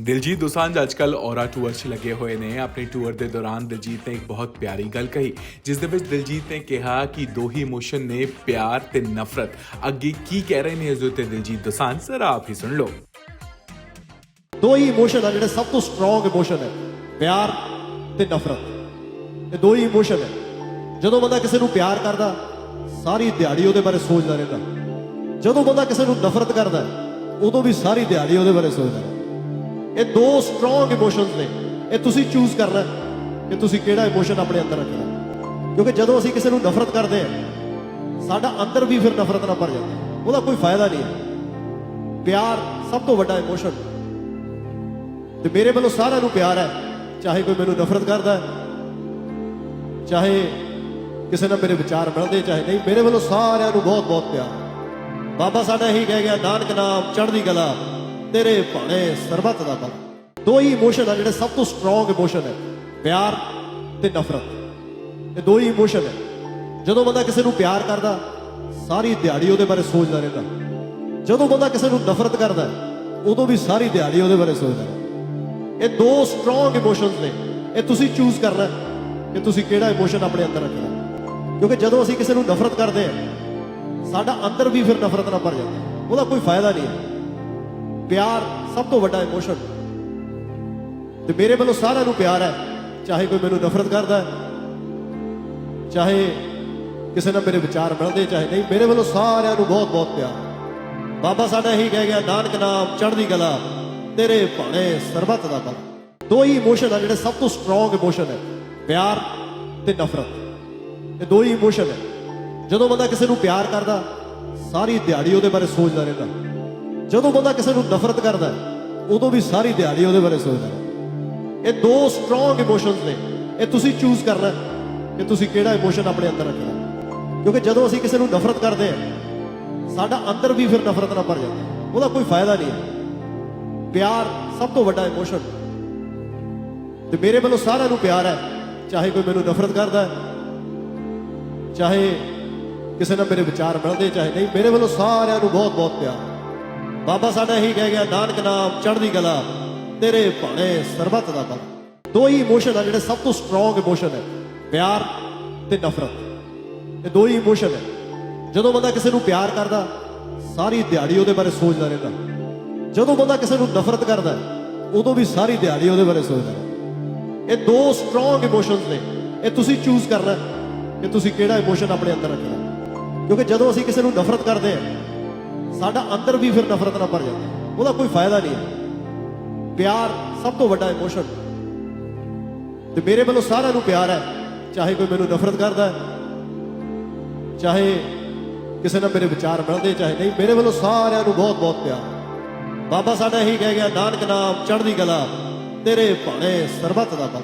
ਦਿਲਜੀਤ ਦੋਸਾਂਝ ਅੱਜਕੱਲ ਔਰਾ ਟੂਰ 'ਚ ਲੱਗੇ ਹੋਏ ਨੇ। ਆਪਣੇ ਟੂਰ ਦੇ ਦੌਰਾਨ ਦਿਲਜੀਤ ਨੇ ਇੱਕ ਬਹੁਤ ਪਿਆਰੀ ਗੱਲ ਕਹੀ, ਜਿਸ ਦੇ ਵਿੱਚ ਦਿਲਜੀਤ ਨੇ ਕਿਹਾ ਕਿ ਦੋ ਹੀ ਇਮੋਸ਼ਨ ਨੇ, ਪਿਆਰ ਤੇ ਨਫ਼ਰਤ। ਅੱਗੇ ਕੀ ਕਹਿ ਰਹੇ ਨੇ ਇਸ ਦੇ ਉੱਤੇ ਦਿਲਜੀਤ ਦੋਸਾਂਝ? ਜ਼ਰਾ ਆਪ ਹੀ ਸੁਣ ਲਓ। ਦੋ ਹੀ ਇਮੋਸ਼ਨ ਆ ਜਿਹੜੇ ਸਭ ਤੋਂ ਸਟਰੋਂਗ ਇਮੋਸ਼ਨ ਹੈ ਪਿਆਰ ਤੇ ਨਫ਼ਰਤ। ਇਹ ਦੋ ਹੀ ਇਮੋਸ਼ਨ ਹੈ ਜਦੋਂ ਬੰਦਾ ਕਿਸੇ ਨੂੰ ਪਿਆਰ ਕਰਦਾ, ਸਾਰੀ ਦਿਹਾੜੀ ਉਹਦੇ ਬਾਰੇ ਸੋਚਦਾ ਰਹਿੰਦਾ। ਜਦੋਂ ਬੰਦਾ ਕਿਸੇ ਨੂੰ ਨਫ਼ਰਤ ਕਰਦਾ, ਉਦੋਂ ਵੀ ਸਾਰੀ ਦਿਹਾੜੀ ਉਹਦੇ ਬਾਰੇ ਸੋਚਦਾ ਇਹ ਦੋ ਸਟਰੋਂਗ ਇਮੋਸ਼ਨਸ ਨੇ। ਇਹ ਤੁਸੀਂ ਚੂਜ਼ ਕਰਨਾ ਕਿ ਤੁਸੀਂ ਕਿਹੜਾ ਇਮੋਸ਼ਨ ਆਪਣੇ ਅੰਦਰ ਰੱਖਣਾ ਕਿਉਂਕਿ ਜਦੋਂ ਅਸੀਂ ਕਿਸੇ ਨੂੰ ਨਫ਼ਰਤ ਕਰਦੇ ਹਾਂ, ਸਾਡਾ ਅੰਦਰ ਵੀ ਫਿਰ ਨਫ਼ਰਤ ਨਾਲ ਭਰ ਜਾਂਦਾ ਉਹਦਾ ਕੋਈ ਫਾਇਦਾ ਨਹੀਂ ਹੈ। ਪਿਆਰ ਸਭ ਤੋਂ ਵੱਡਾ ਇਮੋਸ਼ਨ ਤੇ ਮੇਰੇ ਵੱਲੋਂ ਸਾਰਿਆਂ ਨੂੰ ਪਿਆਰ ਹੈ, ਚਾਹੇ ਕੋਈ ਮੈਨੂੰ ਨਫ਼ਰਤ ਕਰਦਾ ਹੈ, ਚਾਹੇ ਕਿਸੇ ਨਾਲ ਮੇਰੇ ਵਿਚਾਰ ਮਿਲਦੇ, ਚਾਹੇ ਨਹੀਂ, ਮੇਰੇ ਵੱਲੋਂ ਸਾਰਿਆਂ ਨੂੰ ਬਹੁਤ ਬਹੁਤ ਪਿਆਰ। ਬਾਬਾ ਸਾਡਾ ਇਹੀ ਕਹਿ ਗਿਆ, ਨਾਨਕ ਨਾਮ ਚੜ੍ਹਦੀ ਕਲਾ। ਤੇਰੇ ਭਾਣੇ ਸਰਬੱਤ ਦਾ ਭਲਾ। ਦੋ ਹੀ ਇਮੋਸ਼ਨ ਆ ਜਿਹੜੇ ਸਭ ਤੋਂ ਸਟਰੋਂਗ ਇਮੋਸ਼ਨ ਹੈ ਪਿਆਰ ਤੇ ਨਫ਼ਰਤ। ਇਹ ਦੋ ਹੀ ਇਮੋਸ਼ਨ ਹੈ ਜਦੋਂ ਬੰਦਾ ਕਿਸੇ ਨੂੰ ਪਿਆਰ ਕਰਦਾ, ਸਾਰੀ ਦਿਹਾੜੀ ਉਹਦੇ ਬਾਰੇ ਸੋਚਦਾ ਰਹਿੰਦਾ। ਜਦੋਂ ਬੰਦਾ ਕਿਸੇ ਨੂੰ ਨਫ਼ਰਤ ਕਰਦਾ, ਉਦੋਂ ਵੀ ਸਾਰੀ ਦਿਹਾੜੀ ਉਹਦੇ ਬਾਰੇ ਸੋਚਦਾ ਰਹਿੰਦਾ। ਇਹ ਦੋ ਸਟਰੋਂਗ ਇਮੋਸ਼ਨਸ ਨੇ। ਇਹ ਤੁਸੀਂ ਚੂਜ਼ ਕਰਨਾ ਕਿ ਤੁਸੀਂ ਕਿਹੜਾ ਇਮੋਸ਼ਨ ਆਪਣੇ ਅੰਦਰ ਰੱਖਣਾ ਕਿਉਂਕਿ ਜਦੋਂ ਅਸੀਂ ਕਿਸੇ ਨੂੰ ਨਫ਼ਰਤ ਕਰਦੇ ਹਾਂ, ਸਾਡਾ ਅੰਦਰ ਵੀ ਫਿਰ ਨਫ਼ਰਤ ਨਾਲ ਭਰ ਜਾਂਦਾ। ਉਹਦਾ ਕੋਈ ਫਾਇਦਾ ਨਹੀਂ ਹੈ। ਪਿਆਰ ਸਭ ਤੋਂ ਵੱਡਾ ਇਮੋਸ਼ਨ ਤੇ ਮੇਰੇ ਵੱਲੋਂ ਸਾਰਿਆਂ ਨੂੰ ਪਿਆਰ ਹੈ। ਚਾਹੇ ਕੋਈ ਮੈਨੂੰ ਨਫ਼ਰਤ ਕਰਦਾ ਹੈ, ਚਾਹੇ ਕਿਸੇ ਨਾਲ ਮੇਰੇ ਵਿਚਾਰ ਮਿਲਦੇ ਚਾਹੇ ਨਹੀਂ, ਮੇਰੇ ਵੱਲੋਂ ਸਾਰਿਆਂ ਨੂੰ ਬਹੁਤ ਬਹੁਤ ਪਿਆਰ। ਬਾਬਾ ਸਾਡਾ ਇਹੀ ਕਹਿ ਗਿਆ, ਨਾਨਕ ਨਾਮ ਚੜ੍ਹਦੀ ਕਲਾ, ਤੇਰੇ ਭਾਣੇ ਸਰਬੱਤ ਦਾ ਭਲਾ ਦੋ ਹੀ ਇਮੋਸ਼ਨ ਆ ਜਿਹੜੇ ਸਭ ਤੋਂ ਸਟਰੋਂਗ ਇਮੋਸ਼ਨ ਹੈ, ਪਿਆਰ ਤੇ ਨਫ਼ਰਤ। ਇਹ ਦੋ ਹੀ ਇਮੋਸ਼ਨ ਹੈ। ਜਦੋਂ ਬੰਦਾ ਕਿਸੇ ਨੂੰ ਪਿਆਰ ਕਰਦਾ, ਸਾਰੀ ਦਿਹਾੜੀ ਉਹਦੇ ਬਾਰੇ ਸੋਚਦਾ ਰਹਿੰਦਾ। ਜਦੋਂ ਬੰਦਾ ਕਿਸੇ ਨੂੰ ਨਫ਼ਰਤ ਕਰਦਾ ਉਦੋਂ ਵੀ ਸਾਰੀ ਦਿਹਾੜੀ ਉਹਦੇ ਬਾਰੇ ਸੋਚਦਾ ਇਹ ਦੋ ਸਟਰੋਂਗ ਇਮੋਸ਼ਨਸ ਨੇ। ਇਹ ਤੁਸੀਂ ਚੂਜ਼ ਕਰਨਾ ਕਿ ਤੁਸੀਂ ਕਿਹੜਾ ਇਮੋਸ਼ਨ ਆਪਣੇ ਅੰਦਰ ਰੱਖਣਾ ਕਿਉਂਕਿ ਜਦੋਂ ਅਸੀਂ ਕਿਸੇ ਨੂੰ ਨਫ਼ਰਤ ਕਰਦੇ ਹਾਂ, ਸਾਡਾ ਅੰਦਰ ਵੀ ਫਿਰ ਨਫ਼ਰਤ ਨਾਲ ਭਰ ਜਾਂਦਾ ਉਹਦਾ ਕੋਈ ਫਾਇਦਾ ਨਹੀਂ ਹੈ। ਪਿਆਰ ਸਭ ਤੋਂ ਵੱਡਾ ਇਮੋਸ਼ਨ ਤੇ ਮੇਰੇ ਵੱਲੋਂ ਸਾਰਿਆਂ ਨੂੰ ਪਿਆਰ ਹੈ, ਚਾਹੇ ਕੋਈ ਮੈਨੂੰ ਨਫ਼ਰਤ ਕਰਦਾ ਚਾਹੇ ਕਿਸੇ ਨਾਲ ਮੇਰੇ ਵਿਚਾਰ ਮਿਲਦੇ ਚਾਹੇ ਨਹੀਂ, ਮੇਰੇ ਵੱਲੋਂ ਸਾਰਿਆਂ ਨੂੰ ਬਹੁਤ ਬਹੁਤ ਪਿਆਰ ਬਾਬਾ ਸਾਡਾ ਇਹੀ ਕਹਿ ਗਿਆ, ਨਾਨਕ ਨਾਮ ਚੜ੍ਹਦੀ ਕਲਾ, ਤੇਰੇ ਭਾਣੇ ਸਰਬੱਤ ਦਾ ਭਲਾ। ਦੋ ਹੀ ਇਮੋਸ਼ਨ ਆ ਜਿਹੜੇ ਸਭ ਤੋਂ ਸਟਰੋਂਗ ਇਮੋਸ਼ਨ ਹੈ ਪਿਆਰ ਤੇ ਨਫ਼ਰਤ। ਇਹ ਦੋ ਹੀ ਇਮੋਸ਼ਨ ਹੈ ਜਦੋਂ ਬੰਦਾ ਕਿਸੇ ਨੂੰ ਪਿਆਰ ਕਰਦਾ, ਸਾਰੀ ਦਿਹਾੜੀ ਉਹਦੇ ਬਾਰੇ ਸੋਚਦਾ ਰਹਿੰਦਾ। ਜਦੋਂ ਬੰਦਾ ਕਿਸੇ ਨੂੰ ਨਫ਼ਰਤ ਕਰਦਾ, ਉਦੋਂ ਵੀ ਸਾਰੀ ਦਿਹਾੜੀ ਉਹਦੇ ਬਾਰੇ ਸੋਚਦਾ ਇਹ ਦੋ ਸਟਰੋਂਗ ਇਮੋਸ਼ਨਸ ਨੇ। ਇਹ ਤੁਸੀਂ ਚੂਜ਼ ਕਰਨਾ ਕਿ ਤੁਸੀਂ ਕਿਹੜਾ ਇਮੋਸ਼ਨ ਆਪਣੇ ਅੰਦਰ ਰੱਖਣਾ ਕਿਉਂਕਿ ਜਦੋਂ ਅਸੀਂ ਕਿਸੇ ਨੂੰ ਨਫ਼ਰਤ ਕਰਦੇ ਹਾਂ ਸਾਡਾ ਅੰਦਰ ਵੀ ਫਿਰ ਨਫ਼ਰਤ ਨਾਲ ਭਰ ਜਾਂਦਾ। ਉਹਦਾ ਕੋਈ ਫਾਇਦਾ ਨਹੀਂ ਹੈ। ਪਿਆਰ ਸਭ ਤੋਂ ਵੱਡਾ ਇਮੋਸ਼ਨ ਤੇ ਮੇਰੇ ਵੱਲੋਂ ਸਾਰਿਆਂ ਨੂੰ ਪਿਆਰ ਹੈ। ਚਾਹੇ ਕੋਈ ਮੈਨੂੰ ਨਫ਼ਰਤ ਕਰਦਾ ਹੈ, ਚਾਹੇ ਕਿਸੇ ਨਾਲ ਮੇਰੇ ਵਿਚਾਰ ਮਿਲਦੇ ਚਾਹੇ ਨਹੀਂ, ਮੇਰੇ ਵੱਲੋਂ ਸਾਰਿਆਂ ਨੂੰ ਬਹੁਤ ਬਹੁਤ ਪਿਆਰ। ਬਾਬਾ ਸਾਡਾ ਇਹੀ ਕਹਿ ਗਿਆ, ਨਾਨਕ ਨਾਮ, ਚੜ੍ਹਦੀ ਕਲਾ, ਤੇਰੇ ਭਾਣੇ ਸਰਬੱਤ ਦਾ ਭਲਾ।